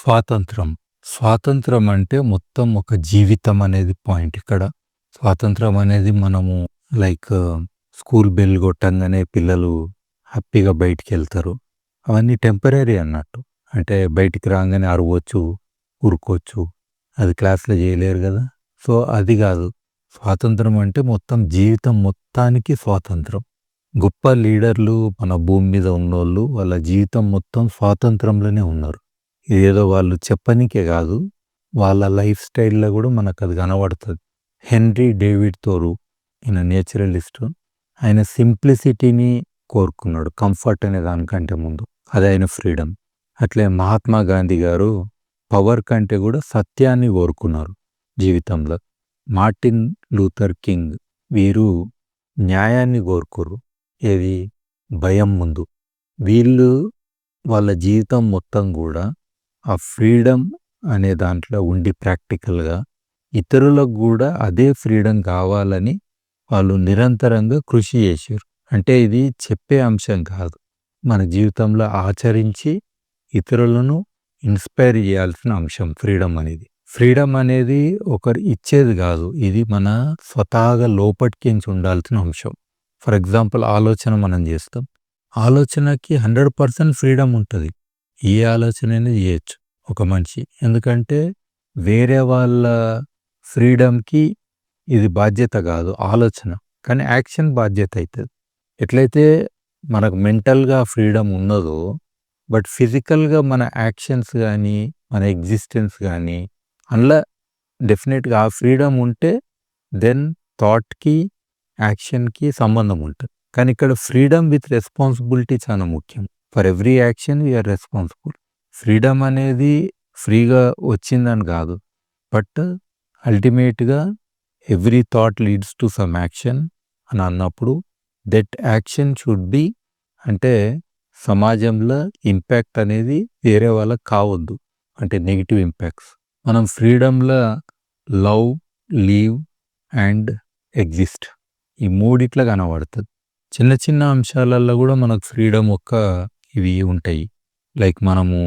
స్వాతంత్రం. స్వాతంత్రం అంటే మొత్తం ఒక జీవితం అనేది పాయింట్ ఇక్కడ. స్వాతంత్రం అనేది మనము లైక్ స్కూల్ బెల్ కొట్టంగానే పిల్లలు హ్యాపీగా బయటికెళ్తారు. అవన్నీ టెంపరీ అన్నట్టు. అంటే బయటికి రాగానే అరవచ్చు ఊరుకోవచ్చు అది క్లాస్‌లో చేయలేరు కదా సో, అది కాదు స్వాతంత్రం అంటే మొత్తం జీవితం మొత్తానికి స్వాతంత్రం. గొప్ప లీడర్లు మన భూమి మీద ఉన్నోళ్ళు వాళ్ళ జీవితం మొత్తం స్వాతంత్రంలోనే ఉన్నారు. ఇదేదో వాళ్ళు చెప్పనీకే కాదు వాళ్ళ లైఫ్ స్టైల్‌లో కూడా మనకు అది కనబడుతుంది హెన్రీ డేవిడ్ తోరు ఈయన నేచురలిస్ట్ ఆయన సింప్లిసిటీని కోరుకున్నాడు. కంఫర్ట్ అనే దానికంటే ముందు. అది ఆయన ఫ్రీడమ్. అట్లే మహాత్మా గాంధీ గారు పవర్ కంటే కూడా సత్యాన్ని కోరుకున్నారు జీవితంలో. మార్టిన్ లూథర్ కింగ్ వీరు న్యాయాన్ని కోరుకుర్రు. ఏది? భయం ముందు. వీళ్ళు వాళ్ళ జీవితం మొత్తం కూడా ఆ ఫ్రీడమ్ అనే దాంట్లో ఉండి ప్రాక్టికల్‌గా ఇతరులకు కూడా అదే ఫ్రీడమ్ కావాలని వాళ్ళు నిరంతరంగా కృషి చేసిర్రు. అంటే ఇది చెప్పే అంశం కాదు. మన జీవితంలో ఆచరించి ఇతరులను ఇన్‌స్పైర్ చేయాల్సిన అంశం ఫ్రీడమ్ అనేది. ఫ్రీడమ్ అనేది ఒకరు ఇచ్చేది కాదు ఇది మన స్వతహాగా లోపటికించి ఉండాల్సిన అంశం. ఫర్ ఎగ్జాంపుల్ ఆలోచన మనం చేస్తాం. ఆలోచనకి 100% ఫ్రీడమ్ ఉంటుంది ఏ ఆలోచనైనా చేయొచ్చు ఒక మనిషి. ఎందుకంటే వేరే వాళ్ళ ఫ్రీడమ్‌కి ఇది బాధ్యత కాదు ఆలోచన. కానీ యాక్షన్ బాధ్యత అవుతుంది ఎట్లయితే మనకు మెంటల్‌గా ఫ్రీడమ్ ఉన్నదో బట్ ఫిజికల్‌గా మన యాక్షన్స్ కానీ మన ఎగ్జిస్టెన్స్ కానీ అందులో డెఫినెట్గా ఆ ఫ్రీడమ్ ఉంటే దెన్ థాట్‌కి, యాక్షన్‌కి సంబంధం ఉంటుంది కానీ ఇక్కడ ఫ్రీడమ్ విత్ రెస్పాన్సిబిలిటీ చాలా ముఖ్యం. For every action we are responsible. Freedom అనేది ఫ్రీగా వచ్చిందని కాదు బట్ అల్టిమేట్‌గా every thought leads to some action అని అన్నప్పుడు దట్ యాక్షన్ షుడ్ బి అంటే సమాజంలో ఇంపాక్ట్ అనేది వేరే వాళ్ళకి కావద్దు. అంటే నెగిటివ్ ఇంపాక్ట్స్. మనం ఫ్రీడమ్‌లో లవ్, లీవ్ అండ్ ఎగ్జిస్ట్ ఈ మూడిట్ల కనబడుతుంది చిన్న చిన్న అంశాలల్లో కూడా మనకు ఫ్రీడమ్ యొక్క ఇవి ఉంటాయి. లైక్ మనము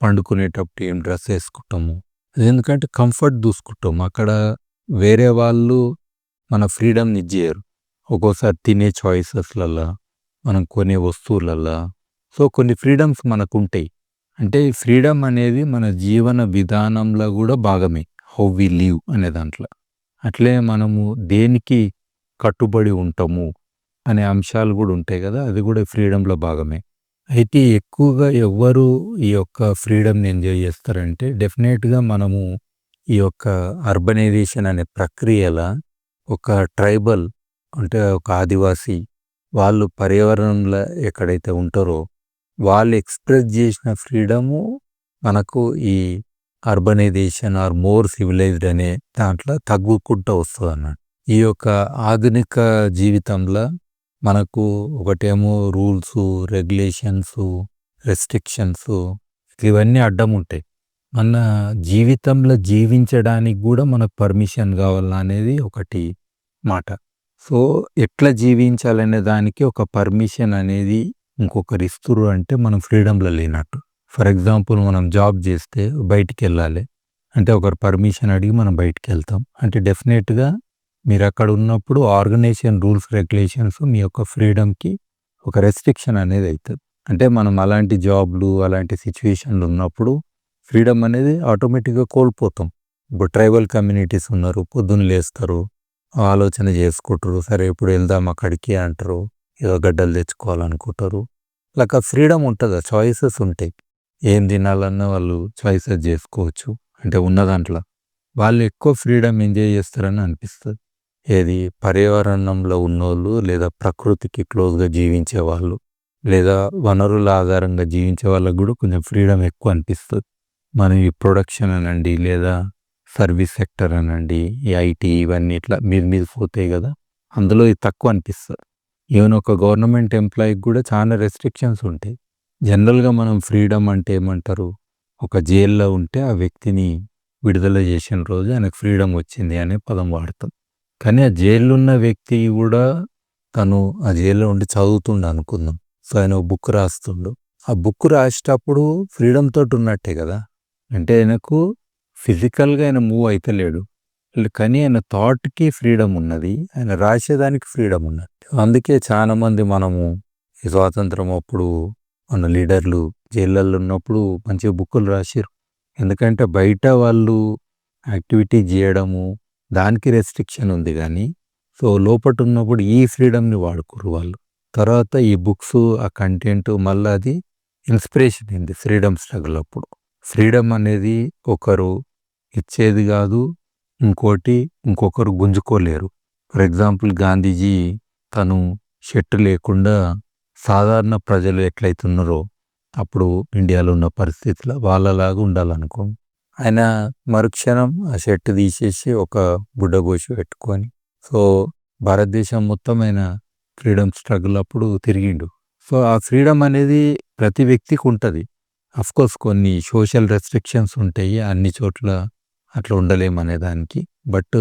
పండుకునేటప్పుడు ఏం డ్రెస్ వేసుకుంటాము ఎందుకంటే కంఫర్ట్ చూసుకుంటాం. అక్కడ వేరే వాళ్ళు మన ఫ్రీడమ్‌ని ఇచ్చేయరు ఒక్కోసారి తినే చాయిసెస్‌లల్లా, మనం కొనే వస్తువులల్లా సో, కొన్ని ఫ్రీడమ్స్ మనకు ఉంటాయి అంటే ఫ్రీడమ్ అనేది మన జీవన విధానంలో కూడా భాగమే. హౌ వి లివ్ అనే దాంట్లో. అట్లే మనము దేనికి కట్టుబడి ఉంటాము అనే అంశాలు కూడా ఉంటాయి కదా అది కూడా ఫ్రీడంలో భాగమే. అయితే ఎక్కువగా ఎవ్వరు ఈ యొక్క ఫ్రీడమ్‌ని ఎంజాయ్ చేస్తారంటే డెఫినెట్గా మనము ఈ యొక్క అర్బనైజేషన్ అనే ప్రక్రియల ఒక ట్రైబల్ అంటే ఒక ఆదివాసీ వాళ్ళు పర్యావరణంలో ఎక్కడైతే ఉంటారో వాళ్ళు ఎక్స్‌ప్రెస్ చేసిన ఫ్రీడము మనకు ఈ అర్బనైజేషన్ ఆర్ మోర్ సివిలైజ్డ్ అనే దాంట్లో తగ్గుకుంటూ వస్తదన్నట్టు. ఈ యొక్క ఆధునిక జీవితంలో మనకు ఒకటేమో రూల్స్ రెగ్యులేషన్స్ రెస్ట్రిక్షన్స్ ఇవన్నీ అడ్డం ఉంటాయి. మన జీవితంలో జీవించడానికి కూడా మనకు పర్మిషన్ కావాలా అనేది ఒకటి మాట. సో, ఎట్లా జీవించాలనే దానికి ఒక పర్మిషన్ అనేది ఇంకొకరు ఇస్తురు అంటే మనం ఫ్రీడమ్‌లో లేనట్టు. ఫర్ ఎగ్జాంపుల్ మనం జాబ్ చేస్తే బయటికెళ్ళాలి. అంటే ఒకరు పర్మిషన్ అడిగి మనం బయటికి వెళ్తాం అంటే డెఫినెట్గా మీరక్కడ ఉన్నప్పుడు ఆర్గనైజేషన్ రూల్స్, రెగ్యులేషన్స్ మీ యొక్క ఫ్రీడమ్‌కి ఒక రెస్ట్రిక్షన్ అనేది అవుతుంది అంటే మనం అలాంటి జాబ్‌లు, అలాంటి సిచ్యువేషన్లు ఉన్నప్పుడు ఫ్రీడమ్ అనేది ఆటోమేటిక్‌గా కోల్పోతాం. ఇప్పుడు ట్రైబల్ కమ్యూనిటీస్ ఉన్నారు. పొద్దున్న లేస్తారు. ఆలోచన చేసుకుంటారు. సరే ఇప్పుడు వెళ్దాం అక్కడికి అంటారు. ఏదో గడ్డలు తెచ్చుకోవాలనుకుంటారు. లైక్ ఆ ఫ్రీడమ్ ఉంటుంది చాయిసెస్ ఉంటాయి. ఏం తినాలన్నా వాళ్ళు చాయిసెస్ చేసుకోవచ్చు. అంటే ఉన్న దాంట్లో. వాళ్ళు ఎక్కువ ఫ్రీడమ్ ఎంజాయ్ చేస్తారని అనిపిస్తుంది ఏది? పర్యావరణంలో ఉన్నోళ్ళు లేదా ప్రకృతికి క్లోజ్‌గా జీవించే వాళ్ళు లేదా వనరుల ఆధారంగా జీవించే వాళ్ళకు కూడా కొంచెం ఫ్రీడమ్ ఎక్కువ అనిపిస్తుంది మనం ఈ ప్రొడక్షన్ అనండి లేదా సర్వీస్ సెక్టర్ అనండి, ఈ ఐటీ ఇవన్నీ ఇట్లా మీద మీద పోతాయి కదా అందులో ఇది తక్కువ అనిపిస్తుంది ఈవెన్ ఒక గవర్నమెంట్ ఎంప్లాయీకి కూడా చాలా రెస్ట్రిక్షన్స్ ఉంటాయి. జనరల్‌గా మనం ఫ్రీడమ్ అంటే ఏమంటారు? ఒక జైల్‌లో ఉంటే ఆ వ్యక్తిని విడుదల చేసిన రోజు ఆయనకు ఫ్రీడమ్ వచ్చింది అనే పదం వాడతాం. కానీ ఆ జైల్‌లో ఉన్న వ్యక్తి కూడా తను ఆ జైల్‌లో ఉండి చదువుతుండు అనుకుందాం. సో, ఆయన బుక్ రాస్తుండు. ఆ బుక్ రాసేటప్పుడు ఫ్రీడమ్ తోటి ఉన్నట్టే కదా అంటే ఆయనకు ఫిజికల్‌గా ఆయన మూవ్ అయితలేడు. కానీ ఆయన థాట్‌కి ఫ్రీడమ్ ఉన్నది. ఆయన రాసేదానికి ఫ్రీడమ్ ఉన్నది. అందుకే చాలా మంది మనము ఈ స్వాతంత్రం అప్పుడు మన లీడర్లు జైళ్ళల్లో ఉన్నప్పుడు మంచిగా బుక్కులు రాసారు ఎందుకంటే బయట వాళ్ళు యాక్టివిటీ చేయడము దానికి రెస్ట్రిక్షన్ ఉంది కానీ సో లోపట ఉన్నప్పుడు ఈ ఫ్రీడమ్‌ని వాడుకోరు వాళ్ళు. తర్వాత ఈ బుక్స్ ఆ కంటెంట్ మళ్ళీ అది ఇన్స్పిరేషన్ అయింది ఫ్రీడమ్ స్ట్రగుల్ అప్పుడు. ఫ్రీడమ్ అనేది ఒకరు ఇచ్చేది కాదు ఇంకోటి ఇంకొకరు గుంజుకోలేరు. ఫర్ ఎగ్జాంపుల్ గాంధీజీ తను షర్టు లేకుండా సాధారణ ప్రజలు ఎట్లయితున్నారో అప్పుడు ఇండియాలో ఉన్న పరిస్థితుల వాళ్ళలాగా ఉండాలనుకో. ఆయన మరుక్షణం ఆ షర్ట్ తీసేసి ఒక బుడ్డగోసి పెట్టుకొని సో భారతదేశం మొత్తం ఆయన ఫ్రీడమ్ స్ట్రగుల్ అప్పుడు తిరిగిండు. సో ఆ ఫ్రీడమ్ అనేది ప్రతి వ్యక్తికి ఉంటుంది అఫ్‌కోర్స్ కొన్ని సోషల్ రెస్ట్రిక్షన్స్ ఉంటాయి. అన్ని చోట్ల అట్లా ఉండలేమనే దానికి. బట్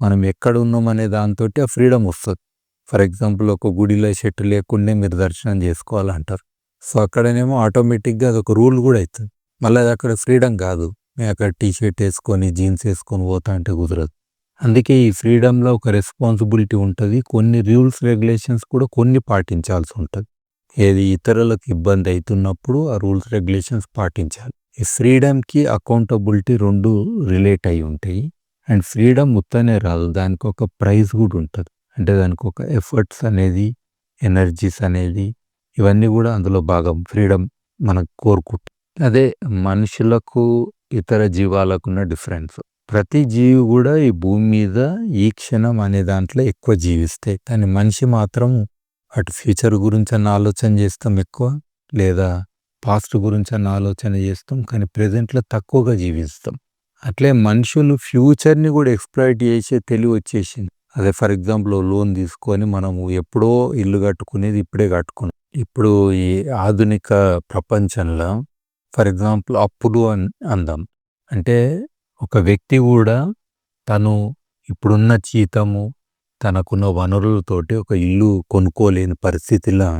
మనం ఎక్కడ ఉన్నాం అనే దాంతో ఆ ఫ్రీడమ్ వస్తుంది ఫర్ ఎగ్జాంపుల్ ఒక గుడిలో షర్ట్ లేకుండా మీరు దర్శనం చేసుకోవాలంటారు. సో అక్కడనేమో ఆటోమేటిక్‌గా అదొక రూల్ కూడా అవుతుంది మళ్ళీ అది అక్కడ ఫ్రీడమ్ కాదు. మేము అక్కడ టీ షర్ట్ జీన్స్ వేసుకొని పోతా అంటే కుదరదు. అందుకే ఈ ఫ్రీడమ్‌లో ఒక రెస్పాన్సిబిలిటీ ఉంటుంది కొన్ని రూల్స్ రెగ్యులేషన్స్ కూడా కొన్ని పాటించాల్సి ఉంటుంది ఏది ఇతరులకు ఇబ్బంది అవుతున్నప్పుడు ఆ రూల్స్ రెగ్యులేషన్స్ పాటించాలి. ఈ ఫ్రీడమ్‌కి అకౌంటబిలిటీ రెండు రిలేట్ అయి ఉంటాయి. అండ్ ఫ్రీడమ్ ఉత్తనే రాదు. దానికి ఒక ప్రైజ్ కూడా ఉంటుంది అంటే దానికి ఒక ఎఫర్ట్స్ అనేది, ఎనర్జీస్ అనేది ఇవన్నీ కూడా అందులో భాగం. ఫ్రీడమ్ మనం కోరుకుంటుంది అదే మనుషులకు ఇతర జీవాలకున్న డిఫరెన్స్. ప్రతి జీవి కూడా ఈ భూమి మీద ఈ క్షణం అనే దాంట్లో ఎక్కువ జీవిస్తాయి. కానీ మనిషి మాత్రం అటు ఫ్యూచర్ గురించి అన్న ఆలోచన చేస్తాం ఎక్కువ. లేదా పాస్ట్ గురించి అన్న ఆలోచన చేస్తాం. కానీ ప్రెజెంట్‌లో తక్కువగా జీవిస్తాం. అట్లే మనుషులు ఫ్యూచర్‌ని కూడా ఎక్స్‌ప్లాయిట్ చేసే తెలివి వచ్చేసింది. అదే ఫర్ ఎగ్జాంపుల్ లోన్ తీసుకొని మనము ఎప్పుడో ఇల్లు కట్టుకునేది ఇప్పుడే కట్టుకున్నాం. ఇప్పుడు ఈ ఆధునిక ప్రపంచంలో ఫర్ ఎగ్జాంపుల్ అప్పులు అని అందాం. అంటే ఒక వ్యక్తి కూడా తను ఇప్పుడున్న జీతము, తనకున్న వనరులతోటి ఒక ఇల్లు కొనుక్కోలేని పరిస్థితిలో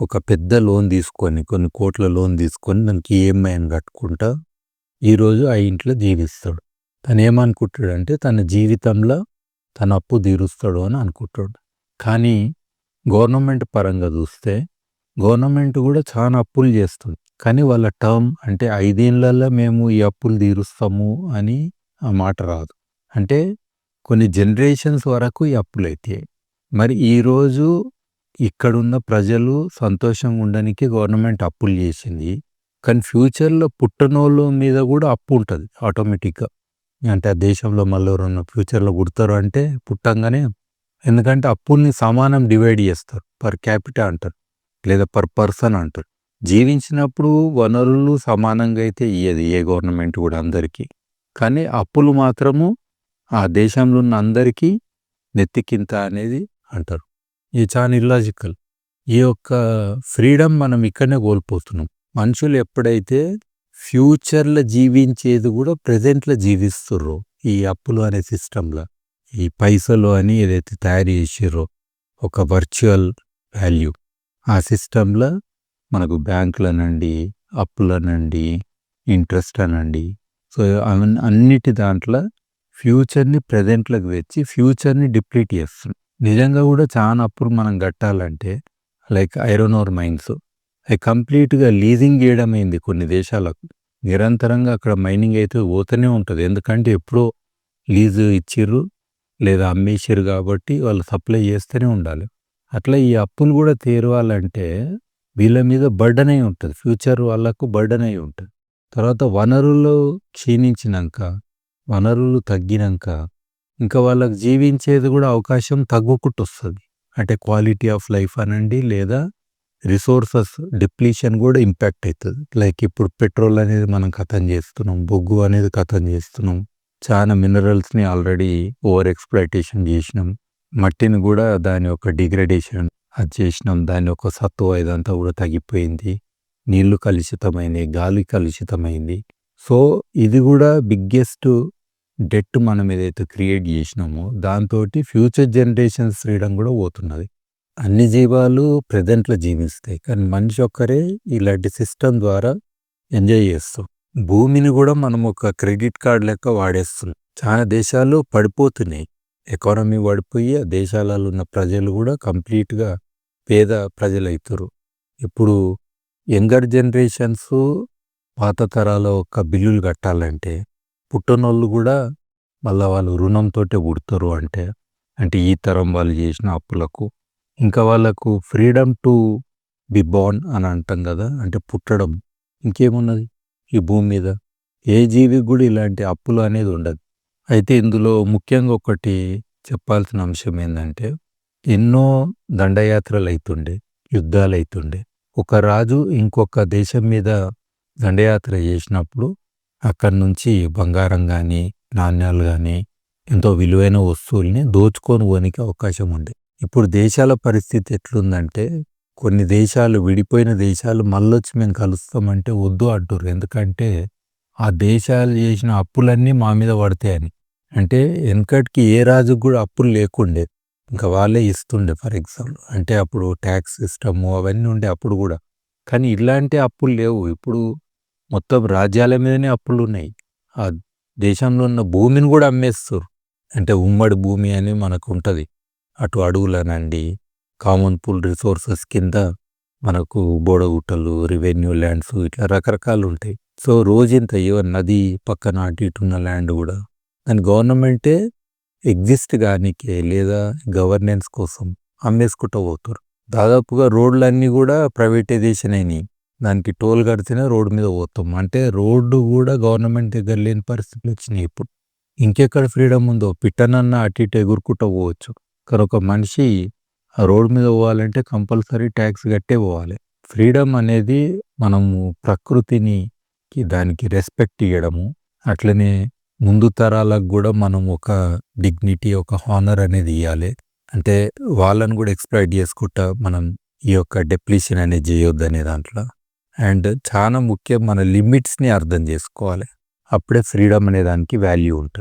ఒక పెద్ద లోన్ తీసుకొని కొన్ని కోట్ల లోన్ తీసుకొని దానికి ఈఎంఐని కట్టుకుంటా ఈరోజు ఆ ఇంట్లో జీవిస్తాడు. తను ఏమనుకుంటాడంటే తన జీవితంలో తన అప్పు తీరుస్తాడు అని అనుకుంటాడు. కానీ గవర్నమెంట్ పరంగా చూస్తే గవర్నమెంట్ కూడా చాలా అప్పులు చేస్తుంది. కానీ వాళ్ళ టర్మ్ అంటే ఐదేళ్ళలో మేము ఈ అప్పులు తీరుస్తాము అని ఆ మాట రాదు. అంటే కొన్ని జనరేషన్స్ వరకు ఈ అప్పులైతాయి. మరి ఈరోజు ఇక్కడున్న ప్రజలు సంతోషంగా ఉండడానికి గవర్నమెంట్ అప్పులు చేసింది. కానీ ఫ్యూచర్‌లో పుట్టనోళ్ళ మీద కూడా అప్పు ఉంటది ఆటోమేటిక్‌గా. అంటే ఆ దేశంలో మళ్ళీ ఉన్న ఫ్యూచర్‌లో పుడతారు అంటే పుట్టంగానే ఎందుకంటే అప్పుల్ని సమానం డివైడ్ చేస్తారు. పర్ క్యాపిటా అంటారు. లేదా పర్ పర్సన్ అంటారు. జీవించినప్పుడు వనరులు సమానంగా అయితే ఇయ్యదు ఏ గవర్నమెంట్ కూడా అందరికీ. కానీ అప్పులు మాత్రము ఆ దేశంలో ఉన్న అందరికీ నెత్తికింత అనేది అంటారు. ఇది చాలా ఇల్లాజికల్. ఈ యొక్క ఫ్రీడమ్ మనం ఇక్కడనే కోల్పోతున్నాం. మనుషులు ఎప్పుడైతే ఫ్యూచర్‌లో జీవించేది కూడా ప్రజెంట్లో జీవిస్తుర్రో ఈ అప్పులు అనే సిస్టంలో ఈ పైసలు అని ఏదైతే తయారు చేసిర్రో ఒక వర్చువల్ వాల్యూ ఆ సిస్టంలో మనకు బ్యాంకులనండి, అప్పులనండి, ఇంట్రెస్ట్ అనండి సో అవన్నీ అన్నిటి దాంట్లో ఫ్యూచర్‌ని ప్రజెంట్లోకి తెచ్చి ఫ్యూచర్‌ని డిప్లీట్ చేస్తుంది. నిజంగా కూడా చాలా అప్పులు మనం కట్టాలంటే లైక్ ఐరన్ ఓర్ మైన్స్ అవి కంప్లీట్‌గా లీజింగ్ చేయడం అయింది కొన్ని దేశాలకు. నిరంతరంగా అక్కడ మైనింగ్ అయితే పోతూనే ఉంటుంది ఎందుకంటే ఎప్పుడో లీజు ఇచ్చిర్రు లేదా అమ్మేసిర్రు కాబట్టి వాళ్ళు సప్లై చేస్తూనే ఉండాలి. అట్లా ఈ అప్పులు కూడా తీరవాలంటే వీళ్ళ మీద బర్డన్ అయి ఉంటుంది ఫ్యూచర్ వాళ్ళకు బర్డన్ అయి ఉంటుంది తర్వాత వనరులు క్షీణించినాక వనరులు తగ్గినాక ఇంకా వాళ్ళకు జీవించేది కూడా అవకాశం తగ్గుకుంటూ వస్తుంది అంటే క్వాలిటీ ఆఫ్ లైఫ్ అనండి లేదా రిసోర్సెస్ డిప్లీషన్ కూడా ఇంపాక్ట్ అవుతుంది లైక్ ఇప్పుడు పెట్రోల్ అనేది మనం ఖతం చేస్తున్నాం. బొగ్గు అనేది ఖతం చేస్తున్నాం. చాలా మినరల్స్‌ని ఆల్రెడీ ఓవర్ ఎక్స్ప్లైటేషన్ చేసినాం. మట్టిని కూడా దాని యొక్క డిగ్రేడేషన్ అది చేసినాం. దాని ఒక సత్తువ ఇదంతా కూడా తగ్గిపోయింది. నీళ్ళు కలుషితమైంది గాలి కలుషితమైంది. సో ఇది కూడా బిగ్గెస్ట్ డెట్ మనం ఏదైతే క్రియేట్ చేసినామో దాంతోటి ఫ్యూచర్ జనరేషన్స్ ఫ్రీడమ్ కూడా పోతున్నది. అన్ని జీవాలు ప్రెజెంట్‌లో జీవిస్తాయి. కానీ మనిషి ఒక్కరే ఇలాంటి సిస్టమ్ ద్వారా ఎంజాయ్ చేస్తాం. భూమిని కూడా మనం ఒక క్రెడిట్ కార్డ్ లెక్క వాడేస్తున్నాం చాలా దేశాలు పడిపోతున్నాయి ఎకానమీ పడిపోయి ఆ దేశాలలో ఉన్న ప్రజలు కూడా కంప్లీట్గా పేద ప్రజలు అవుతారు ఇప్పుడు యంగర్ జనరేషన్స్ పాత తరాల ఒక బిల్లులు కట్టాలంటే పుట్టనోళ్ళు కూడా మళ్ళీ వాళ్ళు రుణంతోటే పుడతారు అంటే అంటే ఈ తరం వాళ్ళు చేసిన అప్పులకు. ఇంకా వాళ్ళకు ఫ్రీడమ్ టు బి బాన్ అని అంటాం కదా అంటే పుట్టడం. ఇంకేమున్నది ఈ భూమి మీద? ఏ జీవికి కూడా ఇలాంటి అప్పులు అనేది ఉండదు. అయితే ఇందులో ముఖ్యంగా ఒకటి చెప్పాల్సిన అంశం ఏంటంటే ఎన్నో దండయాత్రలు అవుతుండే యుద్ధాలు అవుతుండే ఒక రాజు ఇంకొక దేశం మీద దండయాత్ర చేసినప్పుడు అక్కడి నుంచి బంగారం కానీ నాణ్యాలు కానీ ఎంతో విలువైన వస్తువుల్ని దోచుకొని పోనికి అవకాశం ఉండే ఇప్పుడు దేశాల పరిస్థితి ఎట్లుందంటే కొన్ని దేశాలు విడిపోయిన దేశాలు మళ్ళొచ్చి మేము కలుస్తామంటే వద్దు అంటారు ఎందుకంటే ఆ దేశాలు చేసిన అప్పులన్నీ మా మీద పడతాయని. అంటే వెనకటికి ఏ రాజుకు కూడా అప్పులు లేకుండే. ఇంకా వాళ్ళే ఇస్తుండే ఫర్ ఎగ్జాంపుల్. అంటే అప్పుడు ట్యాక్స్ సిస్టము అవన్నీ ఉండే అప్పుడు కూడా. కానీ ఇలాంటి అప్పులు లేవు. ఇప్పుడు మొత్తం రాజ్యాల మీదనే అప్పులు ఉన్నాయి. ఆ దేశంలో ఉన్న భూమిని కూడా అమ్మేస్తారు. అంటే ఉమ్మడి భూమి అని మనకు ఉంటుంది. అటు అడవులనండి కామన్ పూల్ రిసోర్సెస్ కింద మనకు బోడగుట్టలు రెవెన్యూ ల్యాండ్స్ ఇట్లా రకరకాలు ఉంటాయి. సో రోజంత ఏవో నది పక్కన అటు ఇటు ఉన్న ల్యాండ్ కూడా. దాని గవర్నమెంటే ఎగ్జిస్ట్ కానీకే లేదా గవర్నెన్స్ కోసం అమ్మేసుకుంటూ పోతారు దాదాపుగా రోడ్లన్నీ కూడా ప్రైవేటైజేషన్ అయినాయి. దానికి టోల్ కడితేనే రోడ్డు మీద పోతాం. అంటే రోడ్డు కూడా గవర్నమెంట్ దగ్గర లేని పరిస్థితులు వచ్చినాయి ఇప్పుడు. ఇంకెక్కడ ఫ్రీడమ్ ఉందో పిట్టనన్నా అటు ఇటు ఎగురుకుంటూ పోవచ్చు. కానీ ఒక మనిషి ఆ రోడ్డు మీద పోవాలంటే కంపల్సరీ ట్యాక్స్ కట్టే పోవాలి. ఫ్రీడమ్ అనేది మనము ప్రకృతిని దానికి రెస్పెక్ట్ ఇవ్వడము అట్లనే ముందు తరాలకు కూడా మనం ఒక డిగ్నిటీ ఒక హానర్ అనేది ఇవ్వాలి అంటే వాళ్ళని కూడా ఎక్స్ప్లైట్ చేసుకుంటా మనం ఈ యొక్క డెప్లీషన్ అనేది చేయొద్దు అనే దాంట్లో. అండ్ చాలా ముఖ్యం మన లిమిట్స్ని అర్థం చేసుకోవాలి. అప్పుడే ఫ్రీడమ్ అనే దానికి వాల్యూ ఉంటుంది.